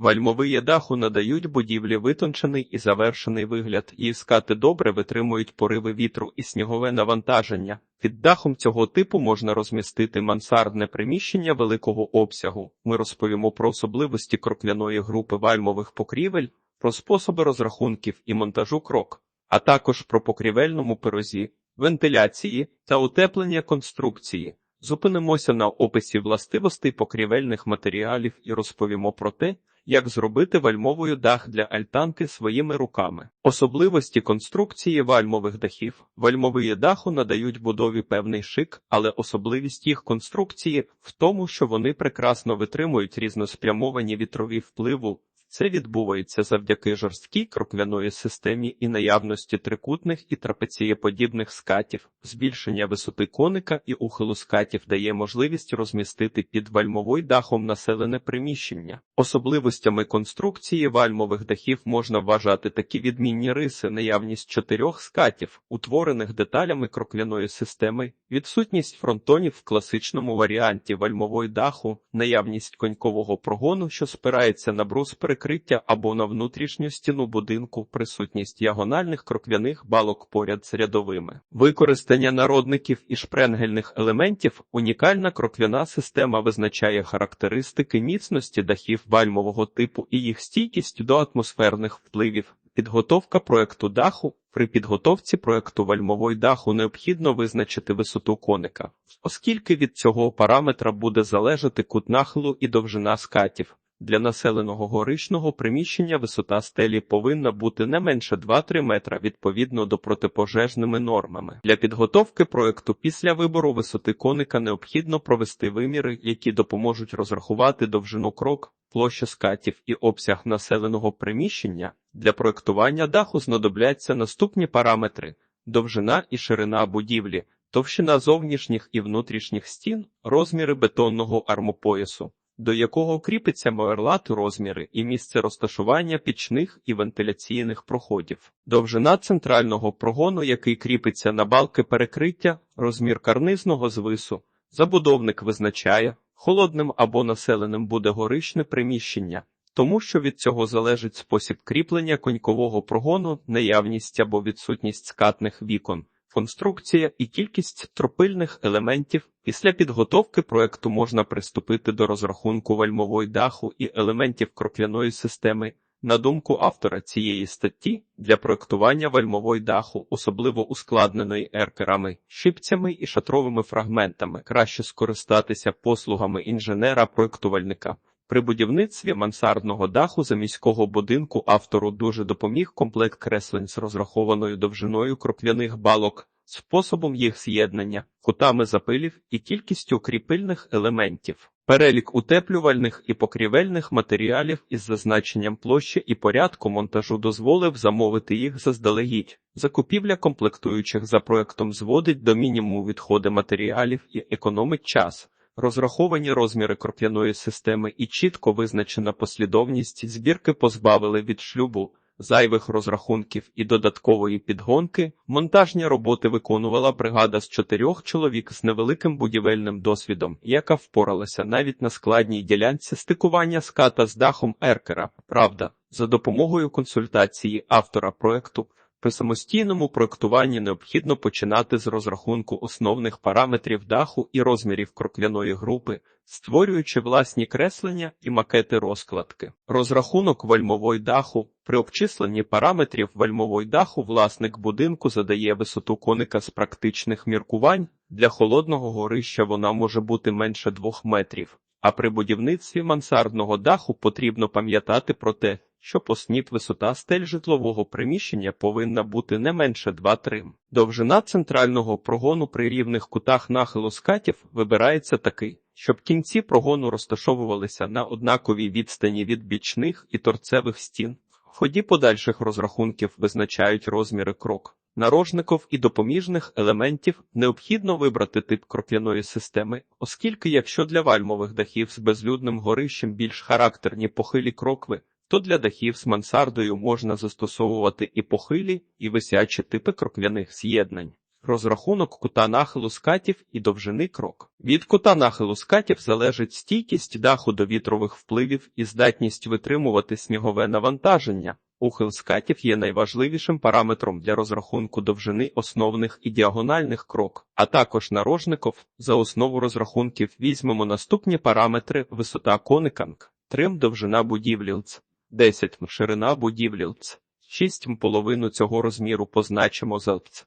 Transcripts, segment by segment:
Вальмовиє даху надають будівлі витончений і завершений вигляд, і скати добре витримують пориви вітру і снігове навантаження. Під дахом цього типу можна розмістити мансардне приміщення великого обсягу. Ми розповімо про особливості крокляної групи вальмових покрівель, про способи розрахунків і монтажу крок, а також про покрівельному пирозі, вентиляції та утеплення конструкції. Зупинимося на описі властивостей покрівельних матеріалів і розповімо про те, як зробити вальмовою дах для альтанки своїми руками. Особливості конструкції вальмових дахів. Вальмові даху надають будові певний шик, але особливість їх конструкції в тому, що вони прекрасно витримують різноспрямовані вітрові впливу. Це відбувається завдяки жорсткій крокляної системі і наявності трикутних і трапецієподібних скатів. Збільшення висоти коника і ухилу скатів дає можливість розмістити під вальмовий дахом населене приміщення. Особливостями конструкції вальмових дахів можна вважати такі відмінні риси, наявність чотирьох скатів, утворених деталями крокляної системи, відсутність фронтонів в класичному варіанті вальмової даху, наявність конькового прогону, що спирається на брус перекриття або на внутрішню стіну будинку, присутність діагональних кроквяних балок поряд з рядовими, використання народників і шпренгельних елементів, унікальна кроквяна система визначає характеристики міцності дахів вальмового типу і їх стійкість до атмосферних впливів. Підготовка проекту даху при підготовці проекту вальмової даху необхідно визначити висоту коника, оскільки від цього параметра буде залежати кут нахилу і довжина скатів. Для населеного горичного приміщення висота стелі повинна бути не менше 2-3 метра відповідно до протипожежними нормами. Для підготовки проекту після вибору висоти коника необхідно провести виміри, які допоможуть розрахувати довжину крок, площу скатів і обсяг населеного приміщення. Для проектування даху знадобляться наступні параметри: довжина і ширина будівлі, товщина зовнішніх і внутрішніх стін, розміри бетонного армопоясу до якого кріпиться моерлат розміри і місце розташування пічних і вентиляційних проходів, довжина центрального прогону, який кріпиться на балки перекриття, розмір карнизного звису. Забудовник визначає, холодним або населеним буде горичне приміщення, тому що від цього залежить спосіб кріплення конькового прогону, наявність або відсутність скатних вікон конструкція і кількість тропильних елементів. Після підготовки проекту можна приступити до розрахунку вальмової даху і елементів крокляної системи. На думку автора цієї статті, для проектування вальмової даху, особливо ускладненої еркерами, шипцями і шатровими фрагментами, краще скористатися послугами інженера-проектувальника. При будівництві мансардного даху за міського будинку автору дуже допоміг комплект креслень з розрахованою довжиною кроквяних балок, способом їх з'єднання, кутами запилів і кількістю кріпильних елементів. Перелік утеплювальних і покрівельних матеріалів із зазначенням площі і порядку монтажу дозволив замовити їх заздалегідь. Закупівля комплектуючих за проектом зводить до мінімуму відходи матеріалів і економить час. Розраховані розміри кроп'яної системи і чітко визначена послідовність збірки позбавили від шлюбу, зайвих розрахунків і додаткової підгонки. Монтажні роботи виконувала бригада з чотирьох чоловік з невеликим будівельним досвідом, яка впоралася навіть на складній ділянці стикування ската з дахом Еркера. Правда, за допомогою консультації автора проекту. При самостійному проектуванні необхідно починати з розрахунку основних параметрів даху і розмірів крокляної групи, створюючи власні креслення і макети розкладки. Розрахунок вальмової даху при обчисленні параметрів вальмової даху власник будинку задає висоту коника з практичних міркувань. Для холодного горища вона може бути менше двох метрів. А при будівництві мансардного даху потрібно пам'ятати про те, що посніп висота стель житлового приміщення повинна бути не менше 2-3. Довжина центрального прогону при рівних кутах нахилу скатів вибирається такий, щоб кінці прогону розташовувалися на однаковій відстані від бічних і торцевих стін. В ході подальших розрахунків визначають розміри крок. Нарожників і допоміжних елементів необхідно вибрати тип крокляної системи, оскільки якщо для вальмових дахів з безлюдним горищем більш характерні похилі крокви, то для дахів з мансардою можна застосовувати і похилі, і висячі типи крокляних з'єднань. Розрахунок кута нахилу скатів і довжини крок. Від кута нахилу скатів залежить стійкість даху до вітрових впливів і здатність витримувати снігове навантаження. Ухил скатів є найважливішим параметром для розрахунку довжини основних і діагональних крок, а також нарожників. За основу розрахунків візьмемо наступні параметри: висота кониканг, трим довжина будівлі ЛЦ, 10 ширина будівлі ЛЦ, 6 половину цього розміру позначимо за ЛЦ.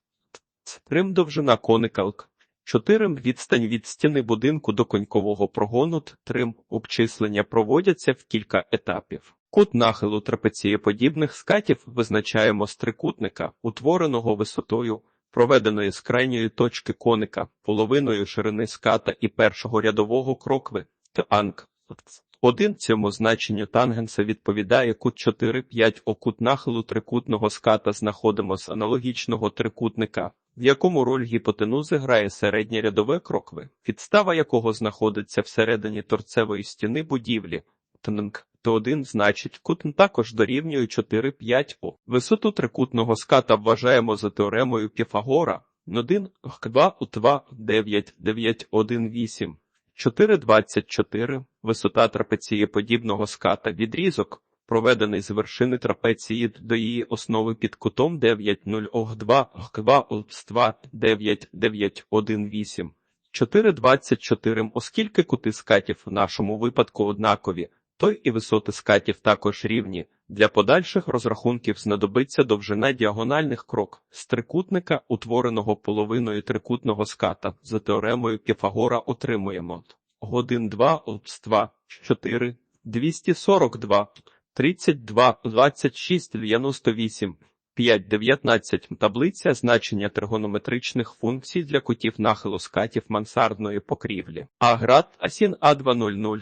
Трим довжина коникалк. 4 відстань від стіни будинку до конькового прогону трим обчислення проводяться в кілька етапів. Кут нахилу трапецієподібних скатів визначаємо з трикутника, утвореного висотою, проведеної з крайньої точки коника, половиною ширини ската і першого рядового крокви, танк. Один цьому значенню тангенса відповідає кут 4-5 о кут нахилу трикутного ската знаходимо з аналогічного трикутника, в якому роль гіпотенузи грає середнє рядове крокви, підстава якого знаходиться всередині торцевої стіни будівлі. Тнк то один значить кут також дорівнює 4-5 о. Висоту трикутного ската вважаємо за теоремою Піфагора 1 2 у 2 9 9 1 8 4,24 висота трапецієподібного ската відрізок, проведений з вершини трапеції до її основи під кутом 9,0 2 2 9 9 1 8 4,24 оскільки кути скатів в нашому випадку однакові, то і висоти скатів також рівні. Для подальших розрахунків знадобиться довжина діагональних крок з трикутника, утвореного половиною трикутного ската. За теоремою Піфагора отримуємо годин 2 обс 2, 4, 242, 32, 26, 98, 5, 19. Таблиця значення тригонометричних функцій для кутів нахилу скатів мансардної покрівлі. Аград Асін А200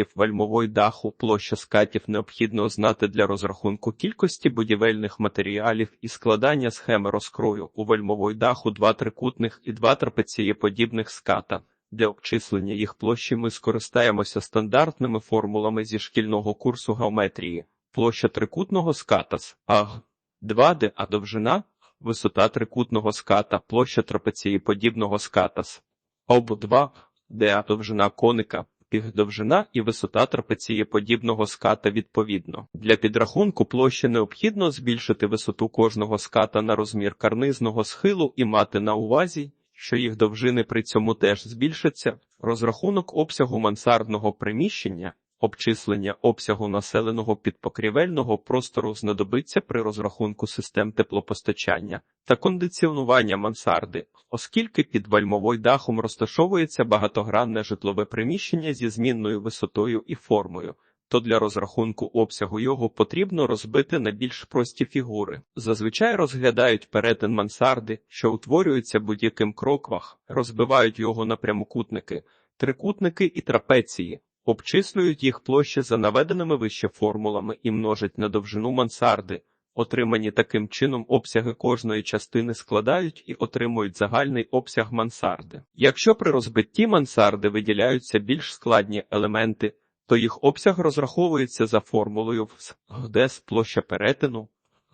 скатів вальмової даху, площа скатів необхідно знати для розрахунку кількості будівельних матеріалів і складання схеми розкрою у вальмової даху два трикутних і два трапецієподібних ската. Для обчислення їх площі ми скористаємося стандартними формулами зі шкільного курсу геометрії. Площа трикутного ската з аг 2D, а довжина, висота трикутного ската, площа трапецієподібного ската з об 2 де довжина коника, довжина і висота трапецієподібного ската відповідно. Для підрахунку площі необхідно збільшити висоту кожного ската на розмір карнизного схилу і мати на увазі, що їх довжини при цьому теж збільшаться. Розрахунок обсягу мансардного приміщення Обчислення обсягу населеного підпокрівельного простору знадобиться при розрахунку систем теплопостачання та кондиціонування мансарди, оскільки під вальмовою дахом розташовується багатогранне житлове приміщення зі змінною висотою і формою, то для розрахунку обсягу його потрібно розбити на більш прості фігури. Зазвичай розглядають перетин мансарди, що утворюється будь-яким кроквах, розбивають його на прямокутники, трикутники і трапеції. Обчислюють їх площі за наведеними вище формулами і множать на довжину мансарди. Отримані таким чином обсяги кожної частини складають і отримують загальний обсяг мансарди. Якщо при розбитті мансарди виділяються більш складні елементи, то їх обсяг розраховується за формулою ГДС площа перетину,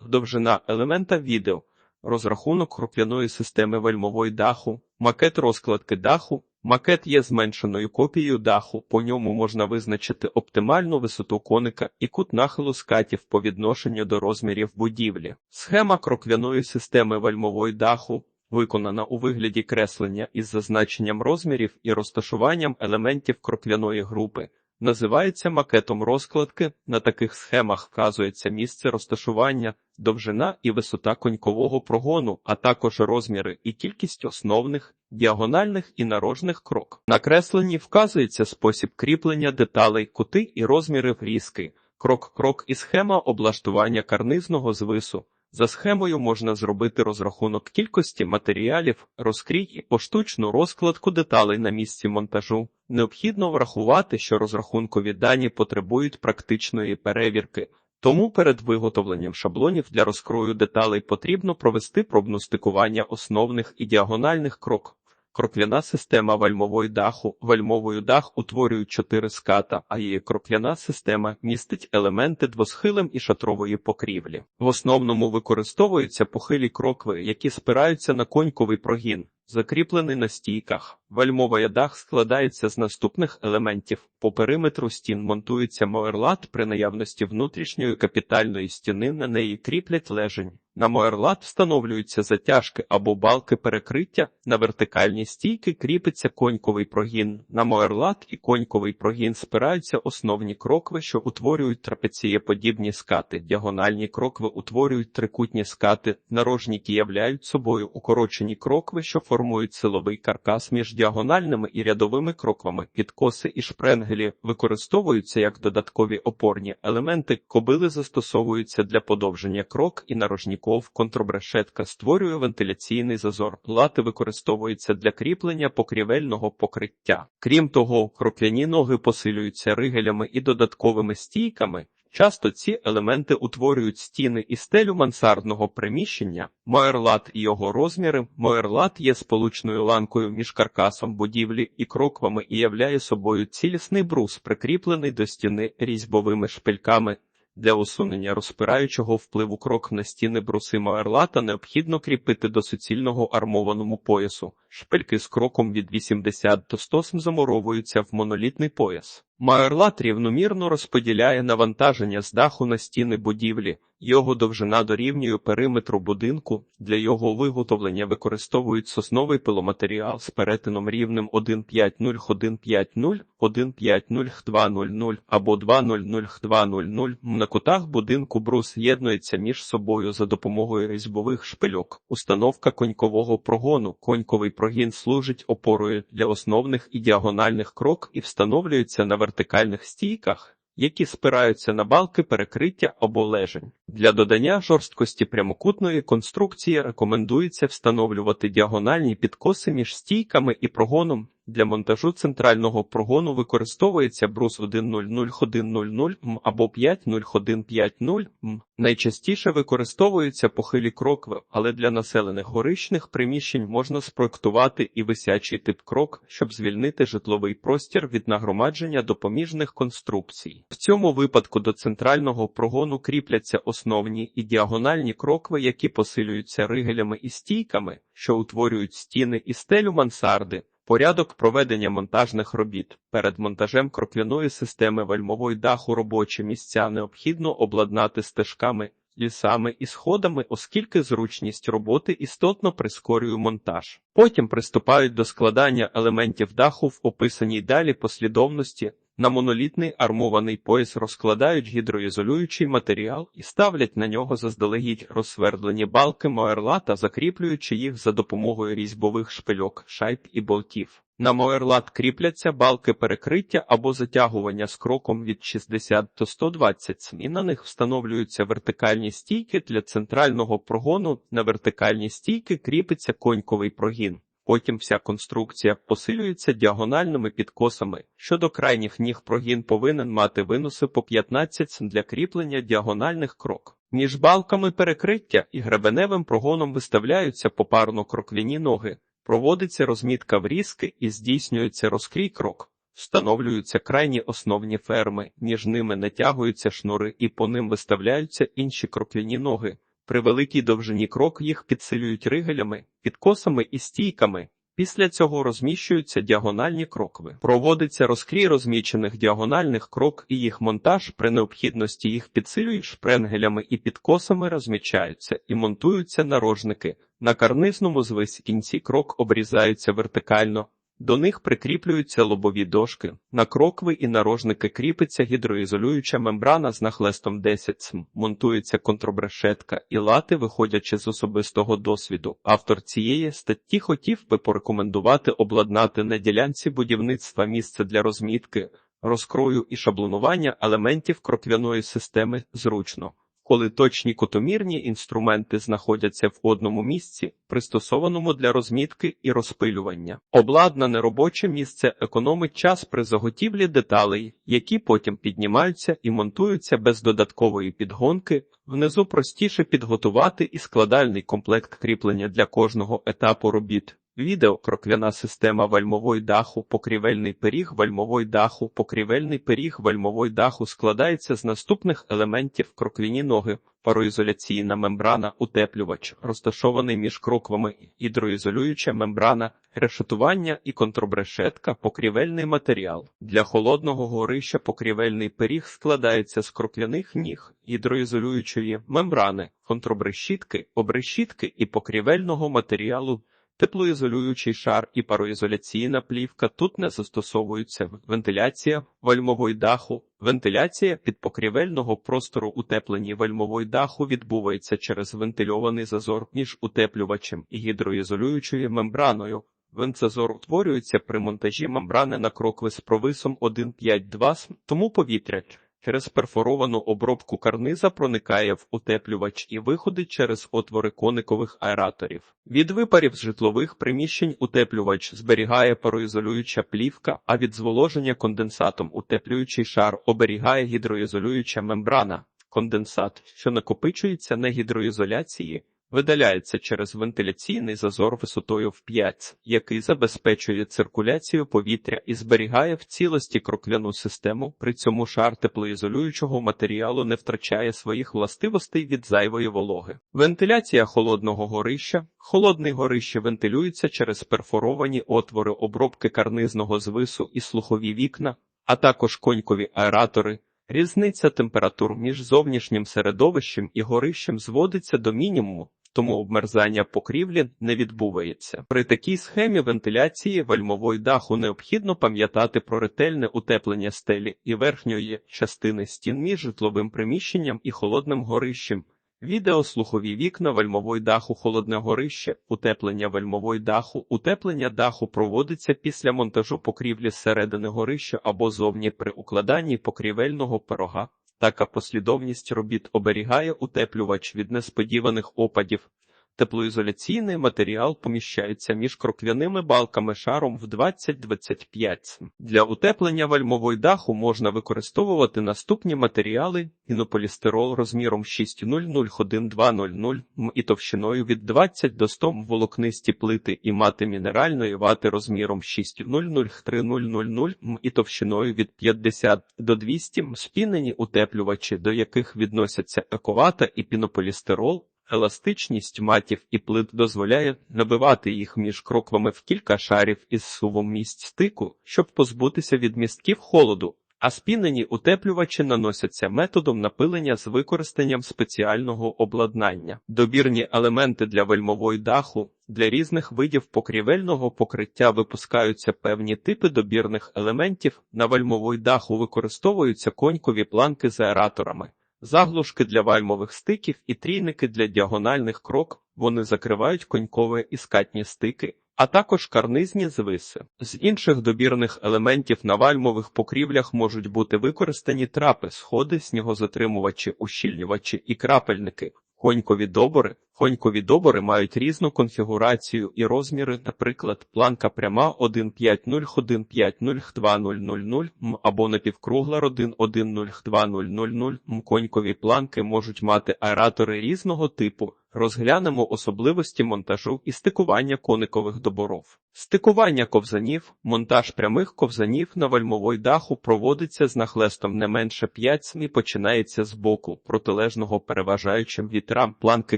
довжина елемента відео, розрахунок круп'яної системи вельмової даху, макет розкладки даху, Макет є зменшеною копією даху, по ньому можна визначити оптимальну висоту коника і кут нахилу скатів по відношенню до розмірів будівлі. Схема кроквяної системи вальмової даху виконана у вигляді креслення із зазначенням розмірів і розташуванням елементів кроквяної групи. Називається макетом розкладки. На таких схемах вказується місце розташування, довжина і висота конькового прогону, а також розміри і кількість основних, діагональних і нарожних крок. На кресленні вказується спосіб кріплення деталей, кути і розміри врізки, крок-крок і схема облаштування карнизного звису. За схемою можна зробити розрахунок кількості матеріалів, розкрій і поштучну розкладку деталей на місці монтажу. Необхідно врахувати, що розрахункові дані потребують практичної перевірки. Тому перед виготовленням шаблонів для розкрою деталей потрібно провести пробну стикування основних і діагональних крок. Крокляна система вальмової даху. Вальмовою дах утворюють чотири ската, а її крокляна система містить елементи двосхилем і шатрової покрівлі. В основному використовуються похилі крокви, які спираються на коньковий прогін, закріплений на стійках. Вальмовий дах складається з наступних елементів. По периметру стін монтується моерлат при наявності внутрішньої капітальної стіни, на неї кріплять лежень. На моерлат встановлюються затяжки або балки перекриття, на вертикальні стійки кріпиться коньковий прогін. На моерлат і коньковий прогін спираються основні крокви, що утворюють трапецієподібні скати. Діагональні крокви утворюють трикутні скати, нарожніки являють собою укорочені крокви, що формують силовий каркас між діагональними і рядовими кроквами. Підкоси і шпренгелі використовуються як додаткові опорні елементи. Кобили застосовуються для подовження крок і нарожніков. Контрбрешетка створює вентиляційний зазор. Лати використовуються для кріплення покрівельного покриття. Крім того, крокляні ноги посилюються ригелями і додатковими стійками. Часто ці елементи утворюють стіни і стелю мансардного приміщення. Моерлат і його розміри. Моерлат є сполучною ланкою між каркасом будівлі і кроквами і являє собою цілісний брус, прикріплений до стіни різьбовими шпильками. Для усунення розпираючого впливу крок на стіни бруси моерлата необхідно кріпити до суцільного армованому поясу. Шпильки з кроком від 80 до 100 замуровуються в монолітний пояс. Майорлат рівномірно розподіляє навантаження з даху на стіни будівлі, його довжина дорівнює периметру будинку. Для його виготовлення використовують сосновий пиломатеріал з перетином рівнем 150-150, 150-200 або 200-200. На кутах будинку брус з'єднується між собою за допомогою різьбових шпильок. Установка конькового прогону. Коньковий прогін служить опорою для основних і діагональних крок і встановлюється на вертикальних стійках, які спираються на балки перекриття або лежень. Для додання жорсткості прямокутної конструкції рекомендується встановлювати діагональні підкоси між стійками і прогоном. Для монтажу центрального прогону використовується брус 100-100 м або 50150 м. Найчастіше використовуються похилі крокви, але для населених горищних приміщень можна спроектувати і висячий тип крок, щоб звільнити житловий простір від нагромадження допоміжних конструкцій. В цьому випадку до центрального прогону кріпляться основні і діагональні крокви, які посилюються ригелями і стійками, що утворюють стіни і стелю мансарди. Порядок проведення монтажних робіт перед монтажем крокляної системи вальмової даху робочі місця необхідно обладнати стежками, лісами і сходами, оскільки зручність роботи істотно прискорює монтаж. Потім приступають до складання елементів даху в описаній далі послідовності. На монолітний армований пояс розкладають гідроізолюючий матеріал і ставлять на нього заздалегідь розсвердлені балки моерлата, закріплюючи їх за допомогою різьбових шпильок, шайб і болтів. На моерлат кріпляться балки перекриття або затягування з кроком від 60 до 120 см. і на них встановлюються вертикальні стійки для центрального прогону. На вертикальні стійки кріпиться коньковий прогін. Потім вся конструкція посилюється діагональними підкосами. Щодо крайніх ніг прогін повинен мати винуси по 15 см для кріплення діагональних крок. Між балками перекриття і гребеневим прогоном виставляються попарно кроквяні ноги, проводиться розмітка врізки і здійснюється розкрій крок. Встановлюються крайні основні ферми, між ними натягуються шнури і по ним виставляються інші кроквяні ноги. При великій довжині крок їх підсилюють ригелями, підкосами і стійками. Після цього розміщуються діагональні крокви. Проводиться розкрій розмічених діагональних крок і їх монтаж при необхідності їх підсилюють шпренгелями і підкосами розмічаються і монтуються нарожники. На карнизному звисі кінці крок обрізаються вертикально, до них прикріплюються лобові дошки, на крокви і нарожники кріпиться гідроізолююча мембрана з нахлестом 10 см, монтується контрбрешетка і лати, виходячи з особистого досвіду. Автор цієї статті хотів би порекомендувати обладнати на ділянці будівництва місце для розмітки, розкрою і шаблонування елементів кроквяної системи зручно. Коли точні кутомірні інструменти знаходяться в одному місці, пристосованому для розмітки і розпилювання. Обладнане робоче місце економить час при заготівлі деталей, які потім піднімаються і монтуються без додаткової підгонки. Внизу простіше підготувати і складальний комплект кріплення для кожного етапу робіт. Відео крокляна система вальмової даху, покрівельний пиріг вальмової даху, покрівельний пиріг вальмової даху складається з наступних елементів кроквіні ноги, пароізоляційна мембрана, утеплювач, розташований між кроквами, гідроізолююча мембрана, решетування і контрбрешетка, покрівельний матеріал. Для холодного горища покрівельний пиріг складається з крокляних ніг, гідроізолюючої мембрани, контрбрешітки, обрешітки і покрівельного матеріалу. Теплоізолюючий шар і пароізоляційна плівка тут не застосовуються вентиляція вальмової даху. Вентиляція підпокрівельного простору утеплені вальмової даху відбувається через вентильований зазор між утеплювачем і гідроізолюючою мембраною. Вентзазор утворюється при монтажі мембрани на крокви з провисом 1,5-2 см, тому повітря через перфоровану обробку карниза проникає в утеплювач і виходить через отвори коникових аераторів. Від випарів з житлових приміщень утеплювач зберігає пароізолююча плівка, а від зволоження конденсатом утеплюючий шар оберігає гідроізолююча мембрана. Конденсат, що накопичується на гідроізоляції, видаляється через вентиляційний зазор висотою в 5, який забезпечує циркуляцію повітря і зберігає в цілості крокляну систему. При цьому шар теплоізолюючого матеріалу не втрачає своїх властивостей від зайвої вологи. Вентиляція холодного горища. Холодний горище вентилюється через перфоровані отвори обробки карнизного звису і слухові вікна, а також конькові аератори. Різниця температур між зовнішнім середовищем і горищем зводиться до мінімуму, тому обмерзання покрівлі не відбувається. При такій схемі вентиляції вальмової даху необхідно пам'ятати про ретельне утеплення стелі і верхньої частини стін між житловим приміщенням і холодним горищем. Відео слухові вікна вальмової даху холодне горище, утеплення вальмової даху, утеплення даху проводиться після монтажу покрівлі зсередини горища або зовні при укладанні покрівельного пирога. Така послідовність робіт оберігає утеплювач від несподіваних опадів. Теплоізоляційний матеріал поміщається між кроквяними балками шаром в 20-25 Для утеплення вальмової даху можна використовувати наступні матеріали: інополістирол розміром 6001200 м і товщиною від 20 до 100 м волокнисті плити і мати мінеральної вати розміром 6003000 м і товщиною від 50 до 200 м спінені утеплювачі, до яких відносяться ековата і пінополістирол. Еластичність матів і плит дозволяє набивати їх між кроквами в кілька шарів із сувом місць стику, щоб позбутися від містків холоду, а спінені утеплювачі наносяться методом напилення з використанням спеціального обладнання. Добірні елементи для вельмової даху для різних видів покрівельного покриття випускаються певні типи добірних елементів. На вельмової даху використовуються конькові планки з аераторами. Заглушки для вальмових стиків і трійники для діагональних крок вони закривають конькове і скатні стики, а також карнизні звиси. З інших добірних елементів на вальмових покрівлях можуть бути використані трапи, сходи, снігозатримувачі, ущільнювачі і крапельники. Конькові добори. Конькові добори мають різну конфігурацію і розміри, наприклад, планка пряма 150-150-2000 м або напівкругла 110-2000 м. Конькові планки можуть мати аератори різного типу. Розглянемо особливості монтажу і стикування коникових доборов. Стикування ковзанів, монтаж прямих ковзанів на вальмовой даху проводиться з нахлестом не менше 5 см і починається з боку, протилежного переважаючим вітрам. Планки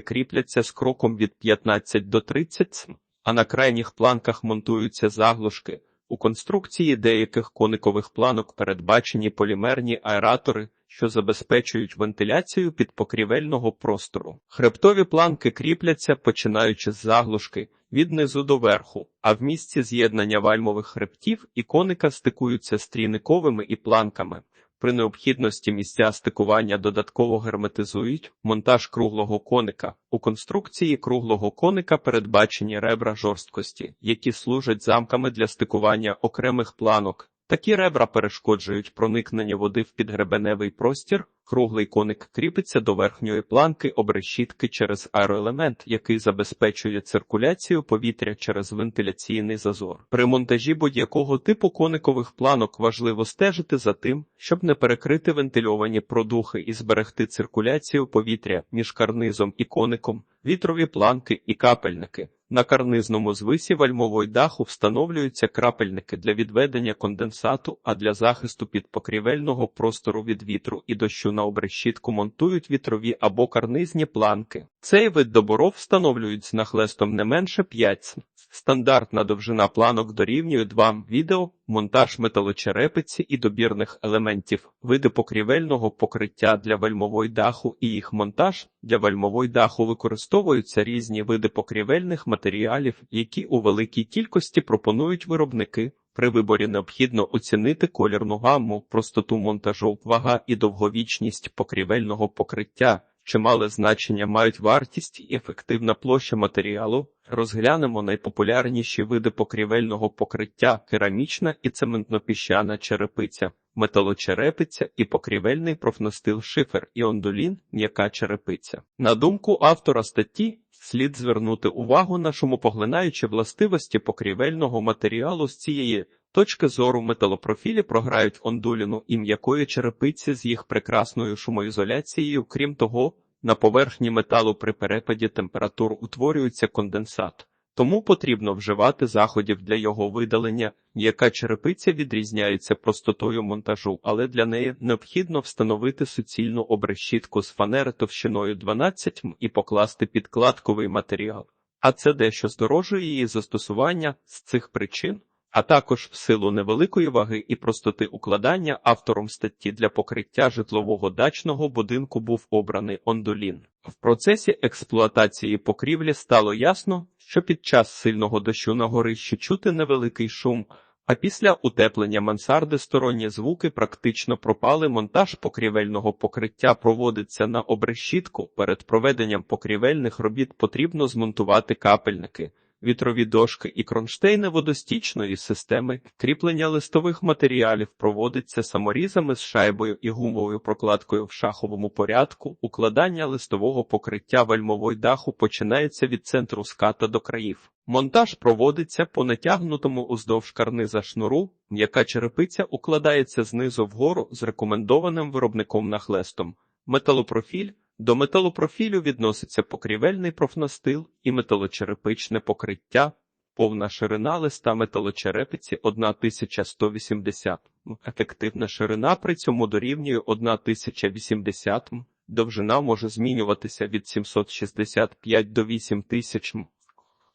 кріпляться з кроком від 15 до 30 см, а на крайніх планках монтуються заглушки. У конструкції деяких коникових планок передбачені полімерні аератори, що забезпечують вентиляцію підпокрівельного простору. Хребтові планки кріпляться, починаючи з заглушки від низу до верху, а в місці з'єднання вальмових хребтів і коника стикуються стрійниковими і планками. При необхідності місця стикування додатково герметизують монтаж круглого коника. У конструкції круглого коника передбачені ребра жорсткості, які служать замками для стикування окремих планок. Такі ребра перешкоджують проникнення води в підгребеневий простір. Круглий коник кріпиться до верхньої планки обрешітки через аероелемент, який забезпечує циркуляцію повітря через вентиляційний зазор. При монтажі будь-якого типу коникових планок важливо стежити за тим, щоб не перекрити вентильовані продухи і зберегти циркуляцію повітря між карнизом і коником, вітрові планки і капельники. На карнизному звисі вальмової даху встановлюються крапельники для відведення конденсату, а для захисту підпокрівельного простору від вітру і дощу на обрешітку монтують вітрові або карнизні планки. Цей вид доборов встановлюють нахлестом не менше 5. Стандартна довжина планок дорівнює 2 відео, монтаж металочерепиці і добірних елементів, види покрівельного покриття для вальмової даху і їх монтаж. Для вальмової даху використовуються різні види покрівельних матеріалів, які у великій кількості пропонують виробники. При виборі необхідно оцінити колірну гамму, простоту монтажу, вага і довговічність покрівельного покриття. Чимале значення мають вартість і ефективна площа матеріалу. Розглянемо найпопулярніші види покрівельного покриття: керамічна і цементно-піщана черепиця, металочерепиця і покрівельний профнастил шифер і ондулін, м'яка черепиця. На думку автора статті, слід звернути увагу на шумопоглинаючі властивості покрівельного матеріалу з цієї. Точки зору металопрофілі програють ондуліну і м'якої черепиці з їх прекрасною шумоізоляцією. Крім того, на поверхні металу при перепаді температур утворюється конденсат, тому потрібно вживати заходів для його видалення. М'яка черепиця відрізняється простотою монтажу, але для неї необхідно встановити суцільну обрешітку з фанери товщиною 12 м і покласти підкладковий матеріал. А це дещо здорожує її застосування з цих причин а також в силу невеликої ваги і простоти укладання автором статті для покриття житлового дачного будинку був обраний ондолін. В процесі експлуатації покрівлі стало ясно, що під час сильного дощу на горищі чути невеликий шум. А після утеплення мансарди сторонні звуки практично пропали. Монтаж покрівельного покриття проводиться на обрешітку. Перед проведенням покрівельних робіт потрібно змонтувати капельники вітрові дошки і кронштейни водостічної системи, кріплення листових матеріалів проводиться саморізами з шайбою і гумовою прокладкою в шаховому порядку. Укладання листового покриття вальмової даху починається від центру ската до країв. Монтаж проводиться по натягнутому уздовж карниза шнуру, м'яка черепиця укладається знизу вгору з рекомендованим виробником нахлестом. Металопрофіль до металопрофілю відноситься покрівельний профнастил і металочерепичне покриття, повна ширина листа металочерепиці 1180 м. Ефективна ширина при цьому дорівнює 1080 м. Довжина може змінюватися від 765 до 8000 м.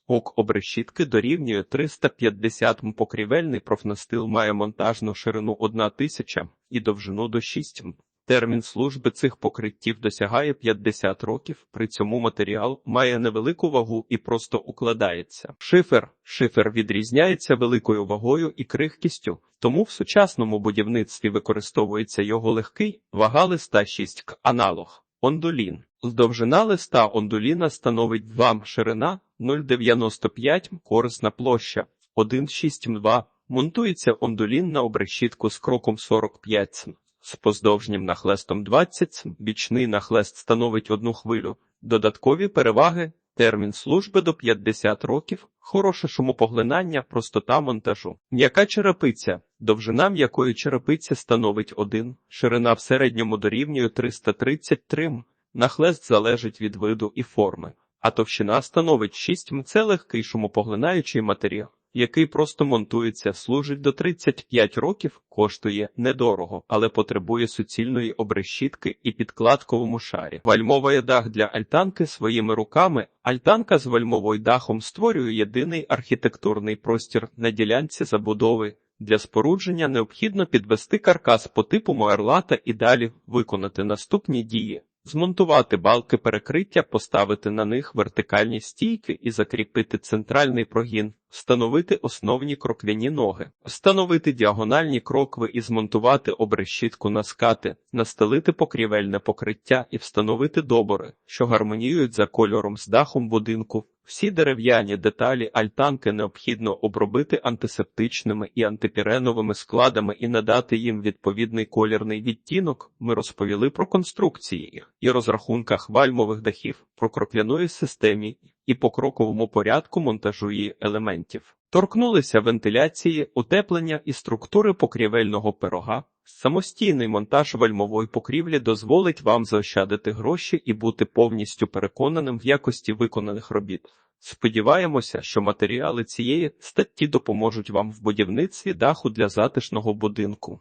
Ок обрешітки дорівнює 350 м. Покрівельний профнастил має монтажну ширину 1000 і довжину до 6 м. Термін служби цих покриттів досягає 50 років, при цьому матеріал має невелику вагу і просто укладається. Шифер Шифер відрізняється великою вагою і крихкістю, тому в сучасному будівництві використовується його легкий вага листа 6 к аналог. Ондулін. Довжина листа ондуліна становить 2 м ширина 0,95 м корисна площа 1,6 м Монтується ондулін на обрешітку з кроком 45 см з поздовжнім нахлестом 20, бічний нахлест становить одну хвилю, додаткові переваги, термін служби до 50 років, хороше шумопоглинання, простота монтажу. М'яка черепиця, довжина м'якої черепиці становить 1, ширина в середньому дорівнює 333 м, нахлест залежить від виду і форми, а товщина становить 6 м. Це легкий шумопоглинаючий матеріал який просто монтується, служить до 35 років, коштує недорого, але потребує суцільної обрешітки і підкладковому шарі. Вальмовий дах для альтанки своїми руками. Альтанка з вальмовою дахом створює єдиний архітектурний простір на ділянці забудови. Для спорудження необхідно підвести каркас по типу моерлата і далі виконати наступні дії. Змонтувати балки перекриття, поставити на них вертикальні стійки і закріпити центральний прогін, встановити основні кроквяні ноги, встановити діагональні крокви і змонтувати обрешітку на скати, настелити покрівельне покриття і встановити добори, що гармоніюють за кольором з дахом будинку. Всі дерев'яні деталі альтанки необхідно обробити антисептичними і антипіреновими складами і надати їм відповідний колірний відтінок. Ми розповіли про конструкції і розрахунках вальмових дахів, про крокляної системі і покроковому порядку монтажу її елементів. Торкнулися вентиляції, утеплення і структури покрівельного пирога. Самостійний монтаж вальмової покрівлі дозволить вам заощадити гроші і бути повністю переконаним в якості виконаних робіт. Сподіваємося, що матеріали цієї статті допоможуть вам в будівництві даху для затишного будинку.